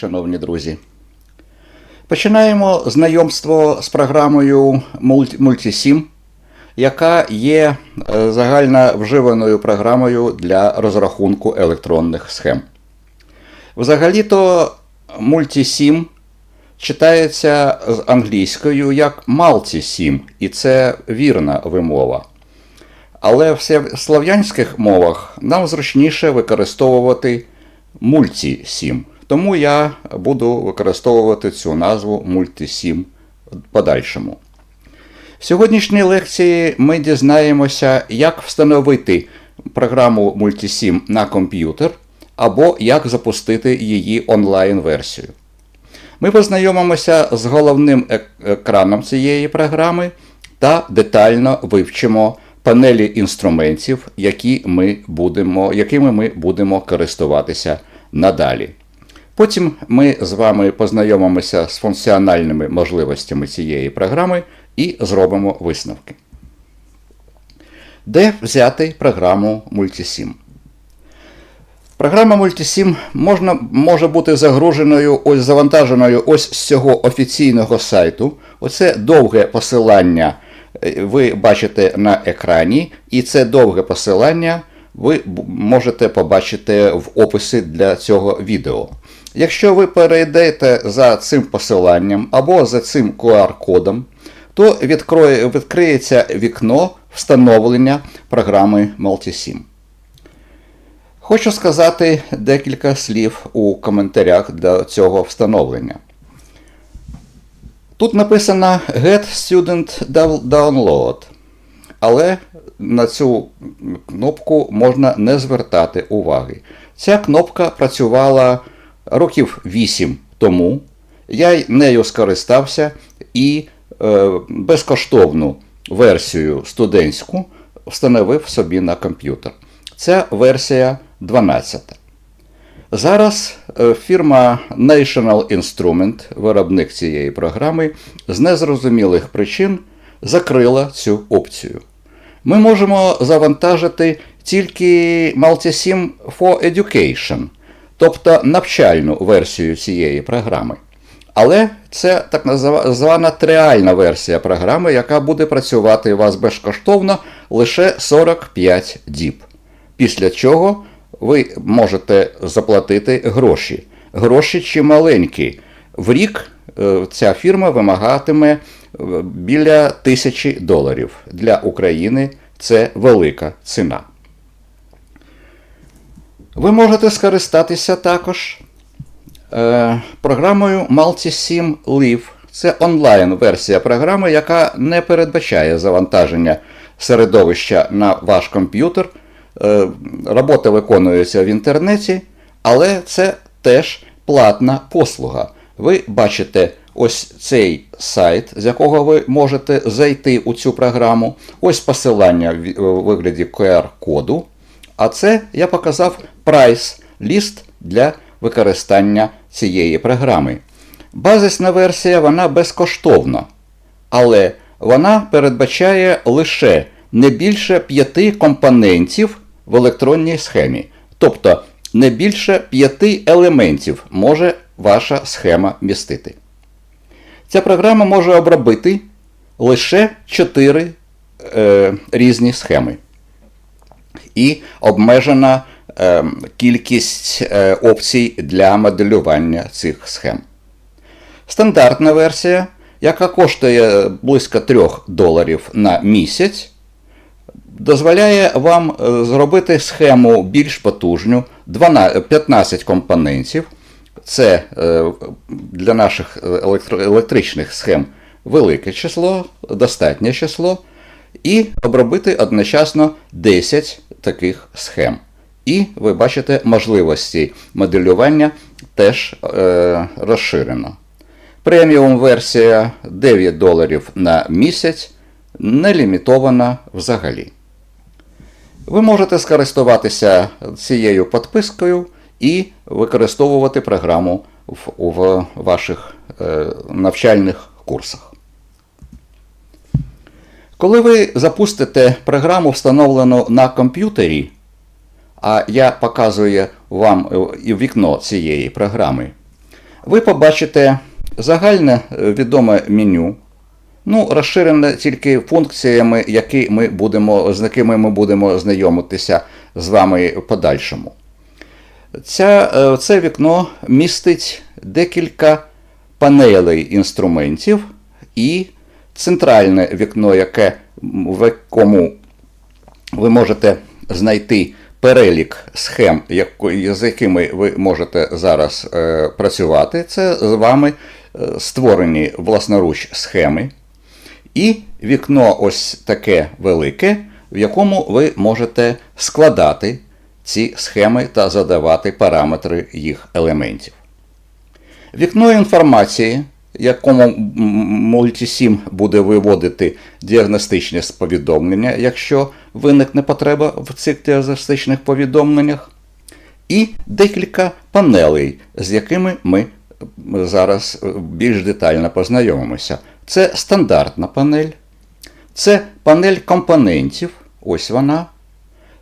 Шановні друзі, починаємо знайомство з програмою Multi- Multisim, яка є е, загально вживаною програмою для розрахунку електронних схем. Взагалі-то Multisim читається з англійською як Multisim, і це вірна вимова. Але в слов'янських мовах нам зручніше використовувати мультісім. Тому я буду використовувати цю назву в подальшому. В сьогоднішній лекції ми дізнаємося, як встановити програму Multisim на комп'ютер або як запустити її онлайн-версію. Ми познайомимося з головним екраном цієї програми та детально вивчимо панелі інструментів, які ми будемо, якими ми будемо користуватися надалі. Потім ми з вами познайомимося з функціональними можливостями цієї програми і зробимо висновки. Де взяти програму Multisim? Програма Multisim можна, може бути загруженою, ось завантаженою ось з цього офіційного сайту. Оце довге посилання е, ви бачите на екрані, і це довге посилання ви можете побачити в описі для цього відео. Якщо ви перейдете за цим посиланням або за цим QR-кодом, то відкроє, відкриється вікно встановлення програми Multisim. Хочу сказати декілька слів у коментарях до цього встановлення. Тут написано Get Student Download, але на цю кнопку можна не звертати уваги. Ця кнопка працювала років 8 тому. Я нею скористався і е, безкоштовну версію студентську встановив собі на комп'ютер. Ця версія 12. Зараз е, фірма National Instrument, виробник цієї програми, з незрозумілих причин закрила цю опцію. Ми можемо завантажити тільки Multisim for Education, тобто навчальну версію цієї програми. Але це так звана триальна версія програми, яка буде працювати у вас безкоштовно лише 45 діб. Після чого ви можете заплатити гроші. Гроші чималенькі. В рік е, ця фірма вимагатиме е, біля тисячі доларів. Для України це велика ціна. Ви можете скористатися також е, програмою Multisim Live. Це онлайн-версія програми, яка не передбачає завантаження середовища на ваш комп'ютер. Е, робота виконується в інтернеті, але це теж платна послуга. Ви бачите ось цей сайт, з якого ви можете зайти у цю програму. Ось посилання в- вигляді QR-коду. А це я показав прайс ліст для використання цієї програми. Базисна версія вона безкоштовна, але вона передбачає лише не більше п'яти компонентів в електронній схемі. Тобто не більше п'яти елементів може ваша схема містити. Ця програма може обробити лише чотири е, різні схеми і обмежена е, кількість е, опцій для моделювання цих схем. Стандартна версія, яка коштує близько 3 доларів на місяць, дозволяє вам е, зробити схему більш потужню, 12 15 компонентів. Це е, для наших електричних схем велике число, достатнє число, і обробити одночасно 10 таких схем. І ви бачите можливості моделювання теж е, розширено. Преміум версія 9 доларів на місяць не лімітована взагалі. Ви можете скористуватися цією підпискою і використовувати програму в, в ваших е, навчальних курсах. Коли ви запустите програму, встановлену на комп'ютері, а я показую вам е, вікно цієї програми, ви побачите загальне е, відоме меню. Ну, розширене тільки функціями, які ми будемо, з якими ми будемо знайомитися з вами в подальшому. Ця, е, це вікно містить декілька панелей інструментів і центральне вікно, яке, в якому ви можете знайти перелік схем, з якими ви можете зараз е, працювати. Це з вами е, створені власноруч схеми. І вікно ось таке велике, в якому ви можете складати ці схеми та задавати параметри їх елементів. Вікно інформації, якому м- Multisim буде виводити діагностичні повідомлення, якщо виникне потреба в цих діагностичних повідомленнях, і декілька панелей, з якими ми зараз більш детально познайомимося. Це стандартна панель, це панель компонентів, ось вона.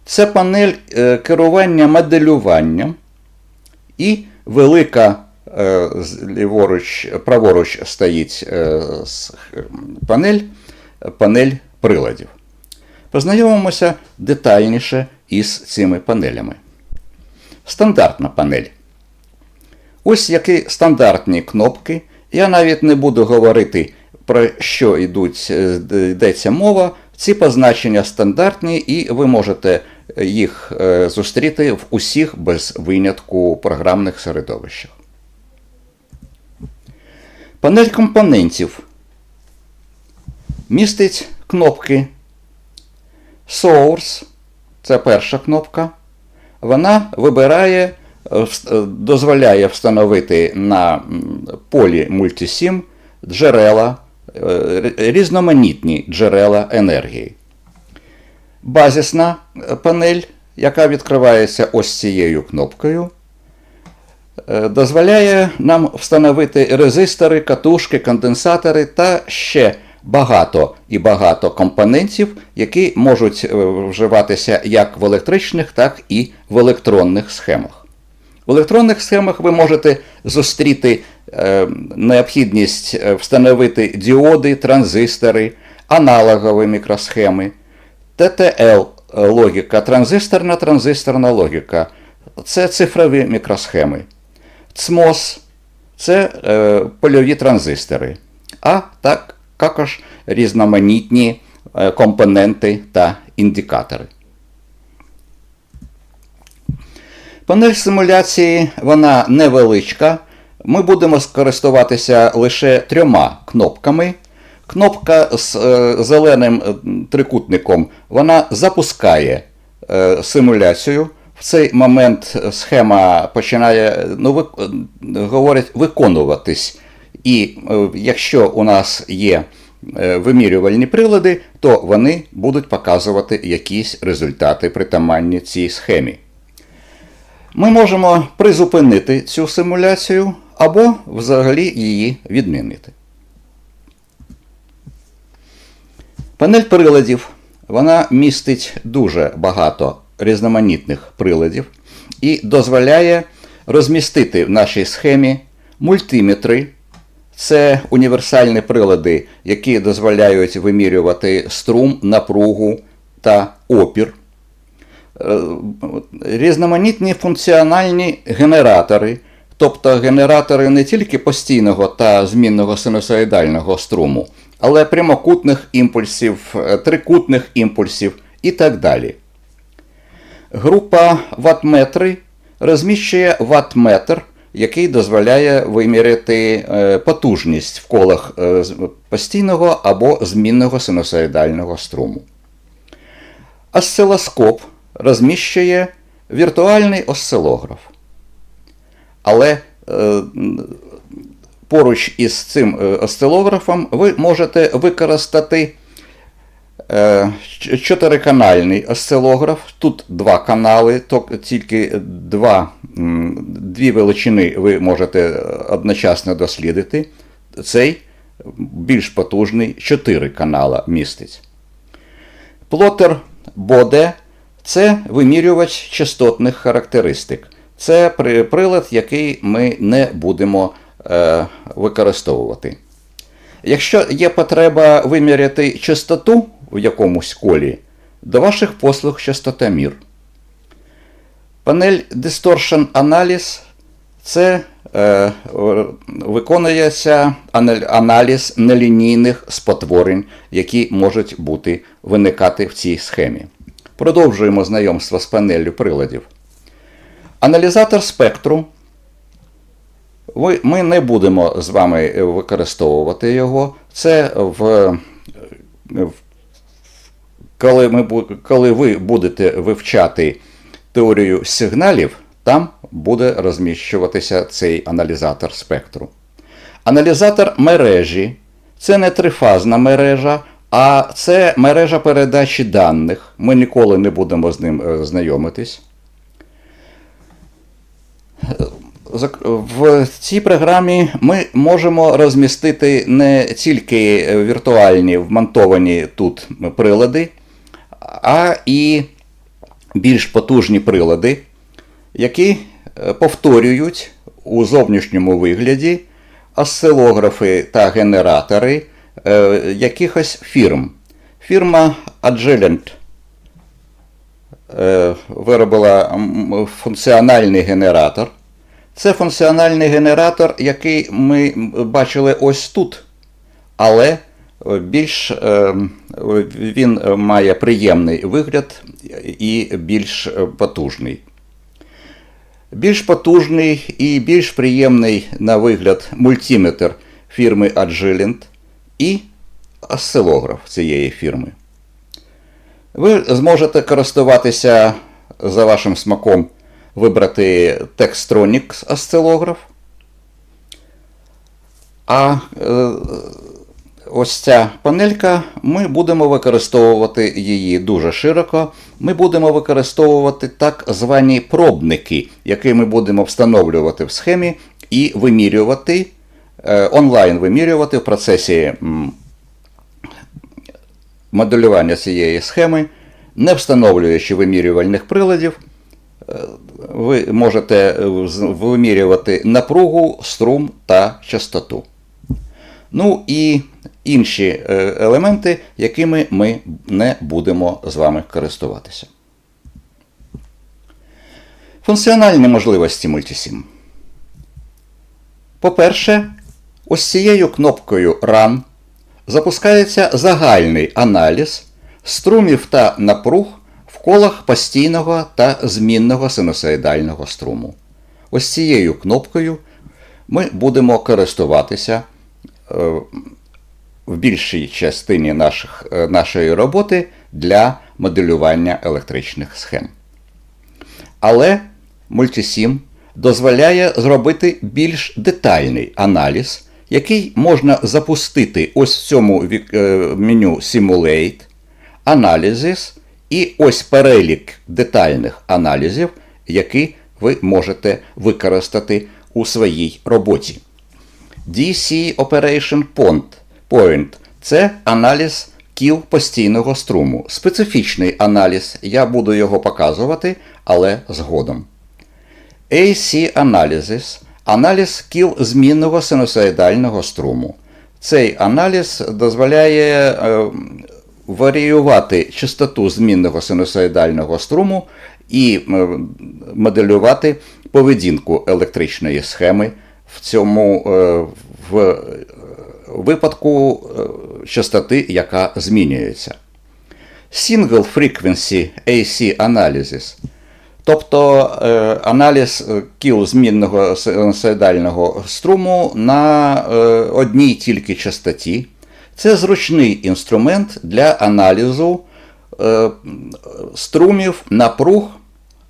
Це панель е, керування моделюванням і велика е, ліворуч, праворуч стоїть е, панель, панель приладів. Познайомимося детальніше із цими панелями. Стандартна панель. Ось які стандартні кнопки. Я навіть не буду говорити, про що йдуть, е, йдеться мова. Ці позначення стандартні, і ви можете їх е, зустріти в усіх без винятку програмних середовищах. Панель компонентів містить кнопки Source, це перша кнопка. Вона вибирає, е, е, дозволяє встановити на полі Multisim джерела, е, різноманітні джерела енергії. Базисна е, панель, яка відкривається ось цією кнопкою, дозволяє нам встановити резистори, катушки, конденсатори та ще багато і багато компонентів, які можуть е, вживатися як в електричних, так і в електронних схемах. В електронних схемах ви можете зустріти е, необхідність е, встановити діоди, транзистори, аналогові мікросхеми, ТТЛ логіка, транзисторна транзисторна логіка. Це цифрові мікросхеми. ЦМОС це е, польові транзистори, а так, також різноманітні е, компоненти та індикатори. Панель симуляції вона невеличка. Ми будемо скористуватися лише трьома кнопками. Кнопка з е, зеленим е, трикутником вона запускає е, симуляцію. В цей момент схема починає, ну, ви, е, говорять, виконуватись. І е, якщо у нас є е, вимірювальні прилади, то вони будуть показувати якісь результати притаманні цій схемі. Ми можемо призупинити цю симуляцію або взагалі її відмінити. Панель приладів вона містить дуже багато різноманітних приладів і дозволяє розмістити в нашій схемі мультиметри. Це універсальні прилади, які дозволяють вимірювати струм, напругу та опір. Е, Різноманітні функціональні генератори, тобто генератори не тільки постійного та змінного синусоїдального струму, але прямокутних імпульсів, е, трикутних імпульсів і так далі. Група ваттметри розміщує ваттметр, який дозволяє виміряти е, потужність в колах е, постійного або змінного синусоїдального струму. Осцилоскоп розміщує віртуальний осцилограф. Але е, поруч із цим осцилографом ви можете використати чотириканальний осцилограф. Тут два канали, тільки два, дві величини ви можете одночасно дослідити. Цей більш потужний чотири канала містить. Плотер Боде це вимірювач частотних характеристик. Це прилад, який ми не будемо е, використовувати. Якщо є потреба виміряти частоту в якомусь колі, до ваших послуг частотомір. Панель Distortion Analysis це е, виконується аналіз нелінійних спотворень, які можуть бути виникати в цій схемі. Продовжуємо знайомство з панеллю приладів. Аналізатор спектру. Ми не будемо з вами використовувати його. Це в, в коли, ми, коли ви будете вивчати теорію сигналів, там буде розміщуватися цей аналізатор спектру. Аналізатор мережі це не трифазна мережа, а це мережа передачі даних. Ми ніколи не будемо з ним знайомитись. В цій програмі ми можемо розмістити не тільки віртуальні вмонтовані тут прилади, а і більш потужні прилади, які повторюють у зовнішньому вигляді осцилографи та генератори якихось фірм. Фірма Agilent виробила функціональний генератор. Це функціональний генератор, який ми бачили ось тут. Але більш він має приємний вигляд і більш потужний. Більш потужний і більш приємний на вигляд мультиметр фірми Agilent і осцилограф цієї фірми. Ви зможете користуватися за вашим смаком вибрати Textronics осцилограф. А е, ось ця панелька, ми будемо використовувати її дуже широко. Ми будемо використовувати так звані пробники, які ми будемо встановлювати в схемі і вимірювати, е, онлайн вимірювати в процесі моделювання цієї схеми, не встановлюючи вимірювальних приладів ви можете вимірювати напругу, струм та частоту. Ну і інші елементи, якими ми не будемо з вами користуватися. Функціональні можливості Multisim. По-перше, ось цією кнопкою Run запускається загальний аналіз струмів та напруг в колах постійного та змінного синусоїдального струму. Ось цією кнопкою ми будемо користуватися в більшій частині наших, нашої роботи для моделювання електричних схем. Але Multisim дозволяє зробити більш детальний аналіз, який можна запустити ось в цьому меню Simulate, Analysis і ось перелік детальних аналізів, які ви можете використати у своїй роботі. DC Operation Point це аналіз кіл постійного струму. Специфічний аналіз, я буду його показувати, але згодом. AC Analysis аналіз кіл змінного синусоїдального струму. Цей аналіз дозволяє е, варіювати частоту змінного синусоїдального струму і моделювати поведінку електричної схеми в цьому в випадку частоти, яка змінюється. Single Frequency AC Analysis, тобто аналіз кіл змінного синусоїдального струму на одній тільки частоті. Це зручний інструмент для аналізу е, струмів напруг,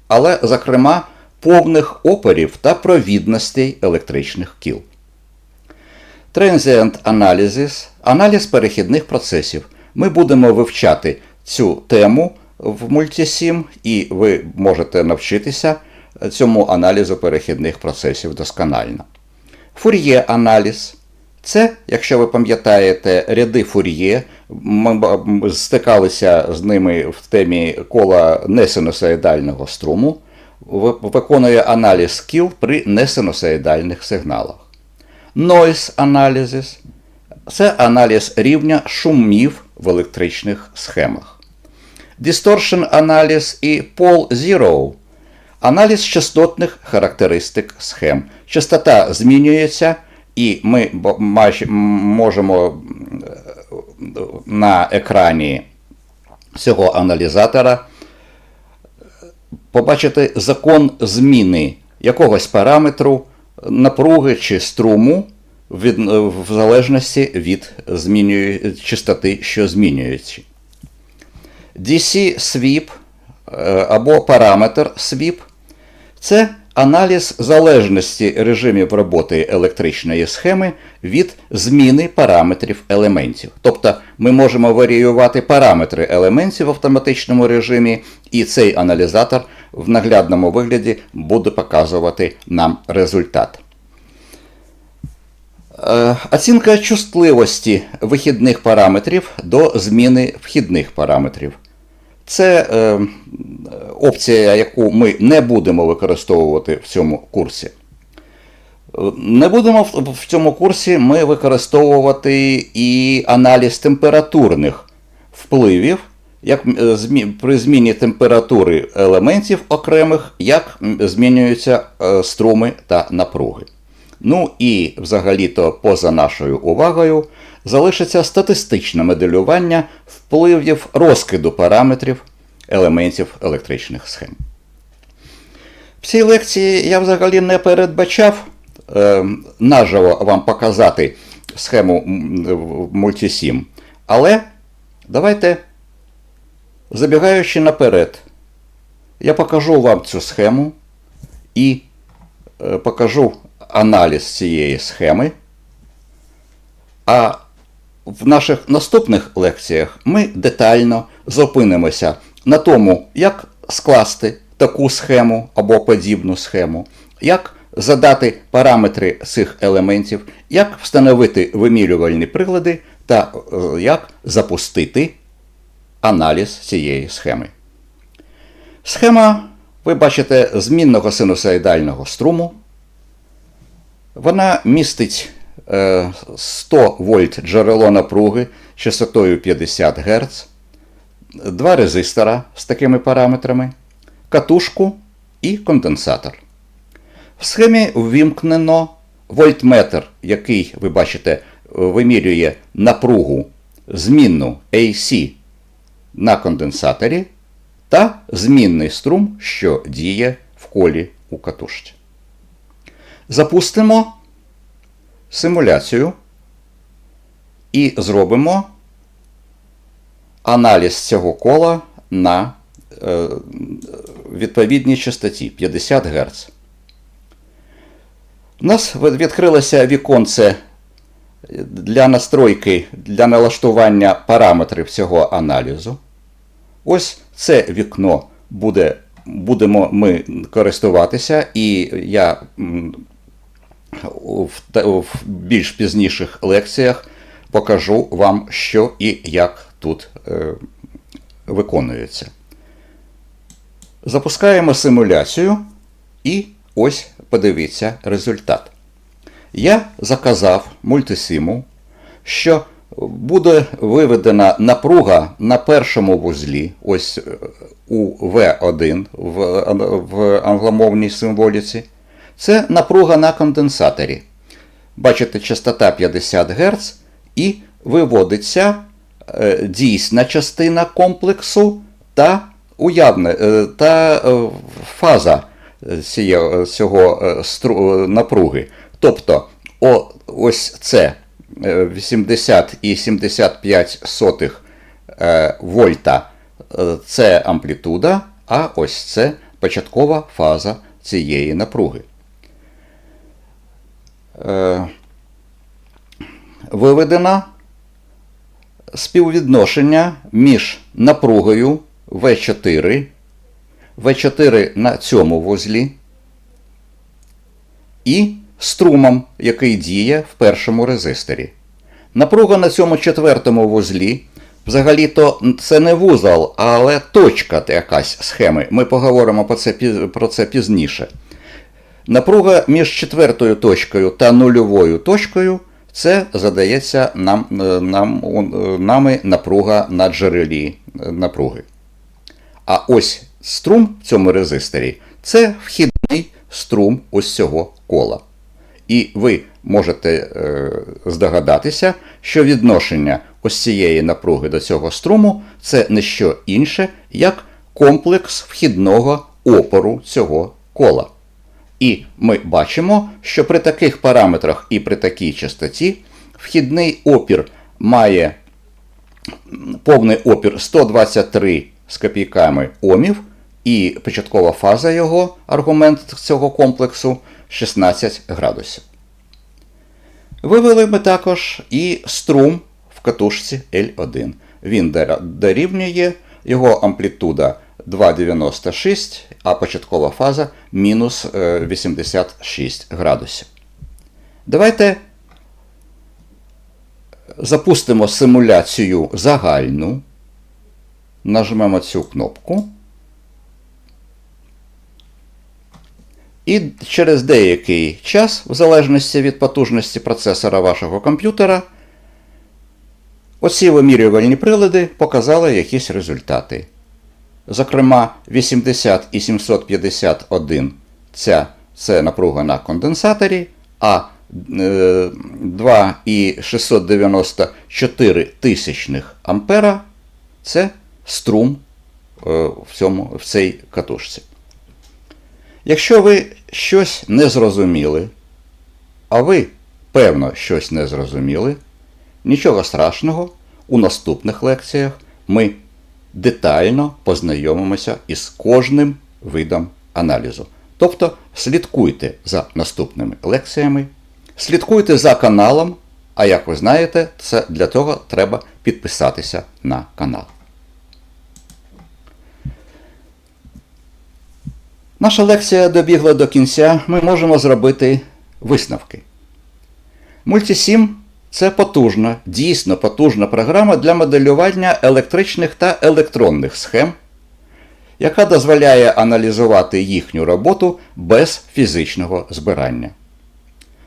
але, зокрема, повних опорів та провідностей електричних кіл. Transient Analysis – аналіз перехідних процесів. Ми будемо вивчати цю тему в Multisim, і ви можете навчитися цьому аналізу перехідних процесів досконально. Фур'є аналіз це, якщо ви пам'ятаєте, ряди фур'є, ми стикалися з ними в темі кола несинусоїдального струму, виконує аналіз кіл при несинусоїдальних сигналах. Noise Analysis це аналіз рівня шумів в електричних схемах. Distortion аналіз і Pole Zero аналіз частотних характеристик схем. Частота змінюється, і ми можемо е, на екрані цього аналізатора побачити закон зміни якогось параметру напруги чи струму від, в залежності від змінює, частоти, що змінюється. DC sweep е, або параметр sweep це аналіз залежності режимів роботи електричної схеми від зміни параметрів елементів. Тобто ми можемо варіювати параметри елементів в автоматичному режимі, і цей аналізатор в наглядному вигляді буде показувати нам результат. Е, Оцінка чутливості вихідних параметрів до зміни вхідних параметрів. Це е, опція, яку ми не будемо використовувати в цьому курсі. Не будемо в в цьому курсі ми використовувати і аналіз температурних впливів, як е, при зміні температури елементів окремих, як змінюються е, струми та напруги. Ну і взагалі-то поза нашою увагою залишиться статистичне моделювання впливів розкиду параметрів елементів електричних схем. В цій лекції я взагалі не передбачав е, наживо вам показати схему м, в Multisim, але давайте, забігаючи наперед, я покажу вам цю схему і е, покажу аналіз цієї схеми. А в наших наступних лекціях ми детально зупинимося на тому, як скласти таку схему або подібну схему, як задати параметри цих елементів, як встановити вимірювальні прилади та е, як запустити аналіз цієї схеми. Схема, ви бачите, змінного синусоїдального струму. Вона містить е, 100 вольт джерело напруги частотою 50 Гц, два резистора з такими параметрами, катушку і конденсатор. В схемі ввімкнено вольтметр, який, ви бачите, вимірює напругу змінну AC на конденсаторі та змінний струм, що діє в колі у катушці. Запустимо симуляцію і зробимо аналіз цього кола на е, відповідній частоті 50 Гц. У нас відкрилося віконце для настройки, для налаштування параметрів цього аналізу. Ось це вікно буде, будемо ми користуватися, і я в, більш пізніших лекціях покажу вам, що і як тут е, виконується. Запускаємо симуляцію і ось подивіться результат. Я заказав мультисиму, що буде виведена напруга на першому вузлі, ось е, у V1 в, в англомовній символіці. Це напруга на конденсаторі. Бачите, частота 50 Гц і виводиться е, дійсна частина комплексу та уявне, е, та фаза цього напруги. Тобто, ось це е, 80 і 75 сотих е, вольта е, це амплітуда, а ось це початкова фаза цієї напруги. Е, Виведено співвідношення між напругою V4, V4 на цьому вузлі і струмом, який діє в першому резисторі. Напруга на цьому четвертому вузлі. Взагалі-то це не вузол, але точка якась схеми. Ми поговоримо про це, про це пізніше. Напруга між четвертою точкою та нульовою точкою це задається нам, е, нам, е, нами напруга на джерелі е, напруги. А ось струм в цьому резисторі це вхідний струм ось цього кола. І ви можете е, здогадатися, що відношення ось цієї напруги до цього струму це не що інше, як комплекс вхідного опору цього кола. І ми бачимо, що при таких параметрах і при такій частоті вхідний опір має повний опір 123 з копійками омів, і початкова фаза його, аргумент цього комплексу 16 градусів. Вивели ми також і струм в катушці L1. Він дорівнює його амплітуда 2,96, а початкова фаза мінус е, 86 градусів. Давайте запустимо симуляцію загальну. Нажмемо цю кнопку. І через деякий час, в залежності від потужності процесора вашого комп'ютера, оці вимірювальні прилади показали якісь результати. Зокрема, 80 і 751 ця, це напруга на конденсаторі, а е, 2 і 694 тисячних ампера це струм е, в, цьому, в цій катушці. Якщо ви щось не зрозуміли, а ви, певно, щось не зрозуміли, нічого страшного, у наступних лекціях ми детально познайомимося із кожним видом аналізу. Тобто слідкуйте за наступними лекціями, слідкуйте за каналом, а як ви знаєте, це для того треба підписатися на канал. Наша лекція добігла до кінця, ми можемо зробити висновки. Multisim – це потужна, дійсно потужна програма для моделювання електричних та електронних схем, яка дозволяє аналізувати їхню роботу без фізичного збирання.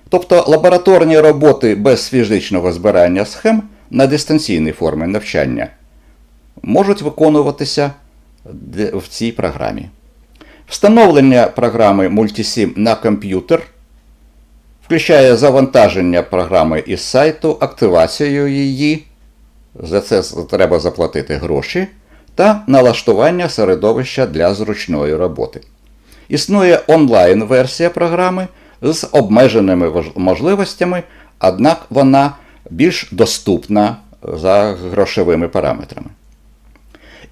Тобто лабораторні роботи без фізичного збирання схем на дистанційній формі навчання можуть виконуватися в цій програмі. Встановлення програми Multisim на комп'ютер включає завантаження програми із сайту, активацію її, за це треба заплатити гроші, та налаштування середовища для зручної роботи. Існує онлайн-версія програми з обмеженими можливостями, однак вона більш доступна за грошовими параметрами.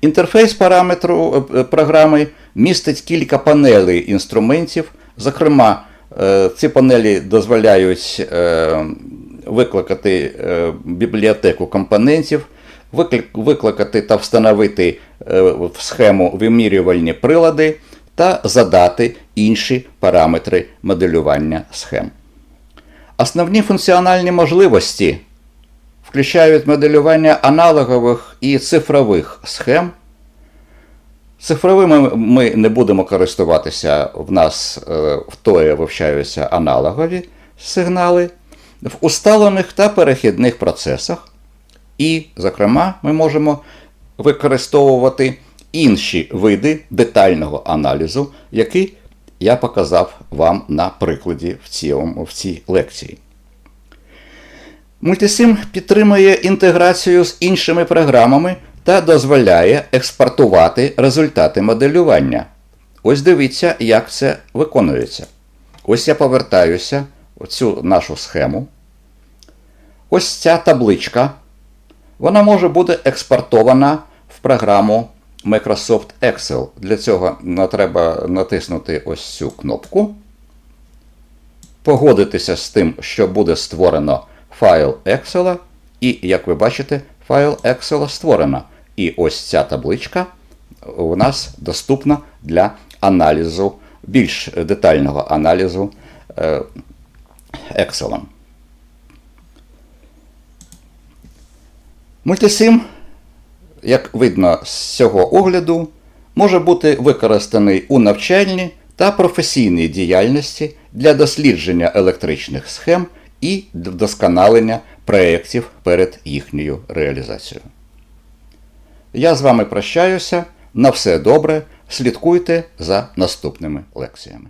Інтерфейс параметру е, програми містить кілька панелей інструментів. Зокрема, е, ці панелі дозволяють е, викликати е, бібліотеку компонентів, викликати та встановити е, в схему вимірювальні прилади та задати інші параметри моделювання схем. Основні функціональні можливості включають моделювання аналогових і цифрових схем. Цифровими ми не будемо користуватися, в нас е, в ТОЄ вивчаються аналогові сигнали в усталених та перехідних процесах. І, зокрема, ми можемо використовувати інші види детального аналізу, які я показав вам на прикладі в цій лекції. Multisim підтримує інтеграцію з іншими програмами та дозволяє експортувати результати моделювання. Ось дивіться, як це виконується. Ось я повертаюся в цю нашу схему. Ось ця табличка. Вона може бути експортована в програму Microsoft Excel. Для цього треба натиснути ось цю кнопку погодитися з тим, що буде створено файл Excel, і, як ви бачите, файл Excel створено. І ось ця табличка у нас доступна для аналізу, більш детального аналізу е, Excel. Multisim, як видно з цього огляду, може бути використаний у навчальні та професійній діяльності для дослідження електричних схем і вдосконалення проєктів перед їхньою реалізацією. Я з вами прощаюся. На все добре. Слідкуйте за наступними лекціями.